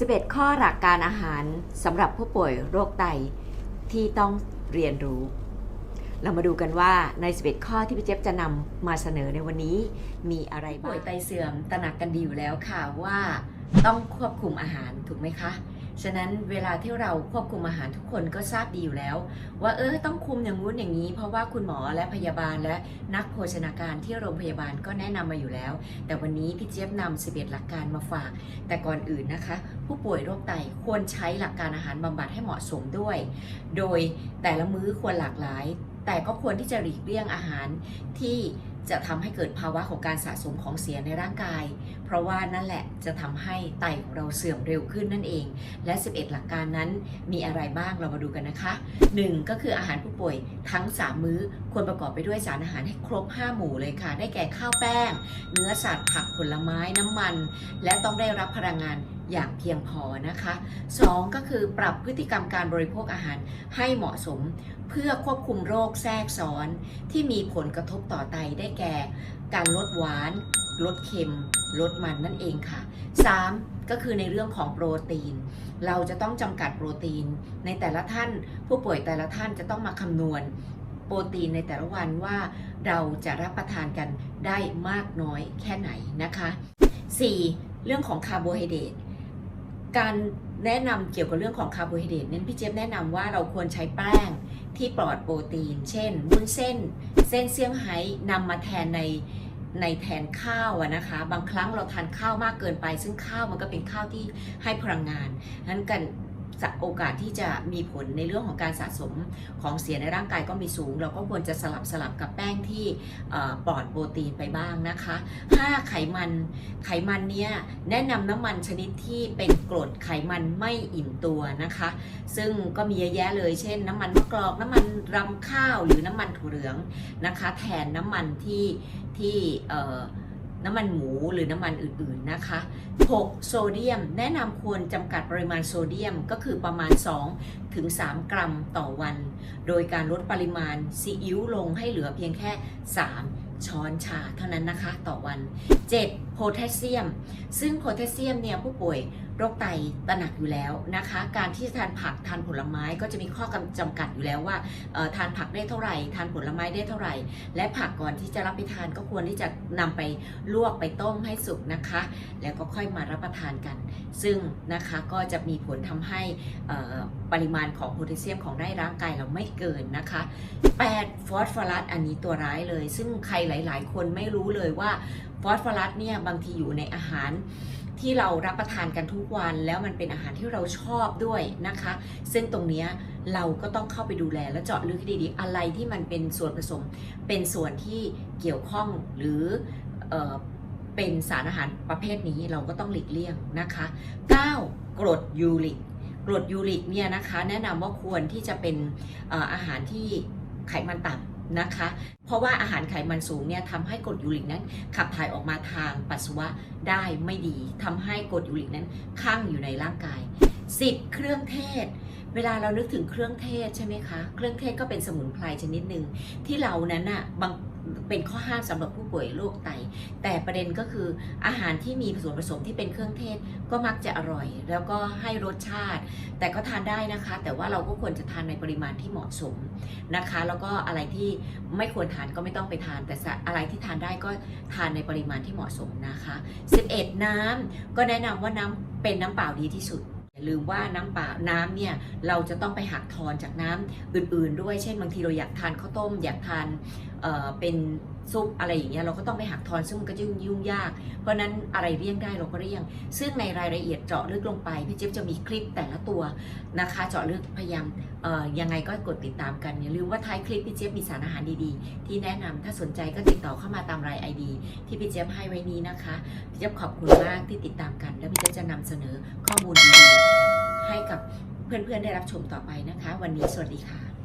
11 ข้อหลักการอาหารสำหรับผู้ป่วยโรคไตที่ต้องเรียนรู้ เรามาดูกันว่าใน 11 ข้อที่พี่เจี๊บจะนำมาเสนอในวันนี้มีอะไรบ้าง ป่วยไตเสื่อมตระหนักกันดีอยู่แล้วค่ะว่าต้องควบคุมอาหารถูกไหมคะ ฉะนั้นเวลาที่เราควบคุมอาหารทุกคนก็ทราบดีอยู่แล้ว ว่าเออต้องคุมอย่างงู้นอย่างนี้ เพราะว่าคุณหมอและพยาบาลและนักโภชนาการที่โรงพยาบาลก็แนะนำมาอยู่แล้ว แต่วันนี้พี่เจี๊ยบนำ11 หลักการมาฝาก แต่ก่อนอื่นนะคะ ผู้ป่วยโรคไตควรใช้หลักการอาหารบำบัดให้เหมาะสมด้วย โดยแต่ละมื้อควรหลากหลาย แต่ก็ควรที่จะหลีกเลี่ยงอาหารที่ จะทำให้เกิดภาวะของการสะสมของเสียในร่างกาย เพราะว่านั่นแหละจะทำให้ไตของเราเสื่อมเร็วขึ้นนั่นเอง และ 11 หลักการนั้นมีอะไรบ้างเรามาดูกันนะคะ 1. ก็คืออาหารผู้ป่วยทั้ง 3 มื้อควรประกอบไปด้วยสารอาหารให้ครบ 5 หมู่เลยค่ะ ได้แก่ข้าวแป้ง เนื้อสัตว์ผักผลไม้น้ำมัน และต้องได้รับพลังงาน อย่างเพียงพอนะคะ 2. ก็คือปรับพฤติกรรมการบริโภคอาหารให้เหมาะสม เพื่อควบคุมโรคแทรกซ้อนที่มีผลกระทบต่อไตได้แก่ การลดหวาน ลดเค็ม ลดมันนั่นเองค่ะ 3. ก็คือในเรื่องของโปรตีน เราจะต้องจำกัดโปรตีน ในแต่ละท่าน ผู้ป่วยแต่ละท่านจะต้องมาคำนวณโปรตีนในแต่ละวันว่าเราจะรับประทานกันได้มากน้อยแค่ไหนนะคะ 4. เรื่องของคาร์โบไฮเดรต การแนะนำเกี่ยวกับเรื่องของคาร์โบไฮเดรตนั้นพี่เจี๊ยบแนะนำว่าเราควรใช้แป้งที่ปลอดโปรตีน เช่นวุ้นเส้น เส้นเซี่ยงไฮ้นำมาแทนในในแทนข้าวนะคะ บางครั้งเราทานข้าวมากเกินไป ซึ่งข้าวมันก็เป็นข้าวที่ให้พลังงานนั้นกัน โอกาสที่จะมีผลในเรื่องของการสะสมของเสียในร่างกายก็มีสูง เราก็ควรจะสลับสลับกับแป้งที่ปลอดโปรตีนไปบ้างนะคะ 5 ไขมันไขมันเนี้ยแนะนำน้ำมันชนิดที่เป็นกรดไขมันไม่อิ่มตัวนะคะ ซึ่งก็มีเยอะแยะเลยเช่น น้ำมันมะกรอกน้ำมันรำข้าวหรือน้ำมันถั่วเหลืองนะคะ แทนน้ำมันที่ที่ น้ำมันหมูหรือน้ำมันอื่นๆนะคะ 6. โซเดียม แนะนำควรจำกัดปริมาณโซเดียมก็คือประมาณ 2 ถึง 3 กรัมต่อวัน โดยการลดปริมาณซีอิ๊วลงให้เหลือเพียงแค่ 3 ช้อนชาเท่านั้นนะคะต่อวัน 7. โพแทสเซียม ซึ่งโพแทสเซียมเนี่ยผู้ป่วยโรคไตตระหนักอยู่แล้วนะคะ การที่จะทานผักทานผลไม้ก็จะมีข้อกำจำกัดอยู่แล้วว่าทานผักได้เท่าไหร่ ทานผลไม้ได้เท่าไหร่ และผักก่อนที่จะรับไปทานก็ควรที่จะนำไปลวกไปต้มให้สุกนะคะ แล้วก็ค่อยมารับประทานกัน ซึ่งนะคะก็จะมีผลทำให้ปริมาณของโพแทสเซียมของในร่างกายเราไม่เกินนะคะ 8. ฟอสฟอรัสอันนี้ตัวร้ายเลย ซึ่งใครหลาย ๆ คนไม่รู้เลยว่าฟอสฟอรัสเนี่ยบางทีอยู่ในอาหารที่เรารับประทานกันทุกวัน แล้วมันเป็นอาหารที่เราชอบด้วยนะคะ ซึ่งตรงนี้เราก็ต้องเข้าไปดูแลและเจาะลึกให้ดีๆ อะไรที่มันเป็นส่วนผสม เป็นส่วนที่เกี่ยวข้องหรือเออเป็นสารอาหารประเภทนี้เราก็ต้องหลีกเลี่ยงนะคะ 9. กรดยูริกกรดยูริกเนี่ยนะคะแนะนำว่าควรที่จะเป็นอาหารที่ไขมันต่ำ นะคะ เพราะว่าอาหารไขมันสูงเนี่ยทำให้กรดยูริกนั้น ขับถ่ายออกมาทางปัสสาวะได้ไม่ดีทำให้กรดยูริกนั้นข้างอยู่ในร่างกาย 10. เครื่องเทศ เวลาเรานึกถึงเครื่องเทศใช่ไหมคะ เครื่องเทศก็เป็นสมุนไพรชนิดหนึ่งที่เรานั้นน่ะบางเป็นข้อห้ามสำหรับผู้ป่วยโรคไต แต่ประเด็นก็คืออาหารที่มีส่วนผสมที่เป็นเครื่องเทศก็มักจะอร่อย แล้วก็ให้รสชาติ แต่ก็ทานได้นะคะ แต่ว่าเราก็ควรจะทานในปริมาณที่เหมาะสมนะคะ แล้วก็อะไรที่ไม่ควรทานก็ไม่ต้องไปทาน แต่อะไรที่ทานได้ก็ทานในปริมาณที่เหมาะสมนะคะ 11 น้ำก็แนะนำว่าน้ำเป็นน้ำเปล่าดีที่สุด ลืมว่าน้ำป่าน้ำเนี่ยเราจะต้องไปหักทอนจากน้ำอื่นๆ ด้วย เช่นบางทีเราอยากทานข้าวต้ม อยากทานเเป็นซุปอะไรอย่างเงี้ยเราก็ต้องไปหักทอนซึ่งมันก็ยุ่งยุ่งยาก เพราะนั้นอะไรเลี่ยงได้เราก็เลี่ยง ซึ่งในรายละเอียดเจาะลึกลงไปพี่เจ๊บจะมีคลิปแต่ละตัวนะคะ เจาะลึกพยายามยังไงก็กดติดตามกันอย่าลืมว่าท้ายคลิปพี่เจ๊บมีสารอาหารดีๆ ที่แนะนำถ้าสนใจก็ติดต่อเข้ามาตามรายไอดีที่พี่เจ๊บให้ไว้นี้นะคะพี่เจ๊บขอบคุณมากที่ติดตามกัน แล้วพี่เจ๊บจะนำเสนอข้อมูลดีๆให้กับเพื่อนๆได้รับชมต่อไปนะคะ วันนี้สวัสดีค่ะ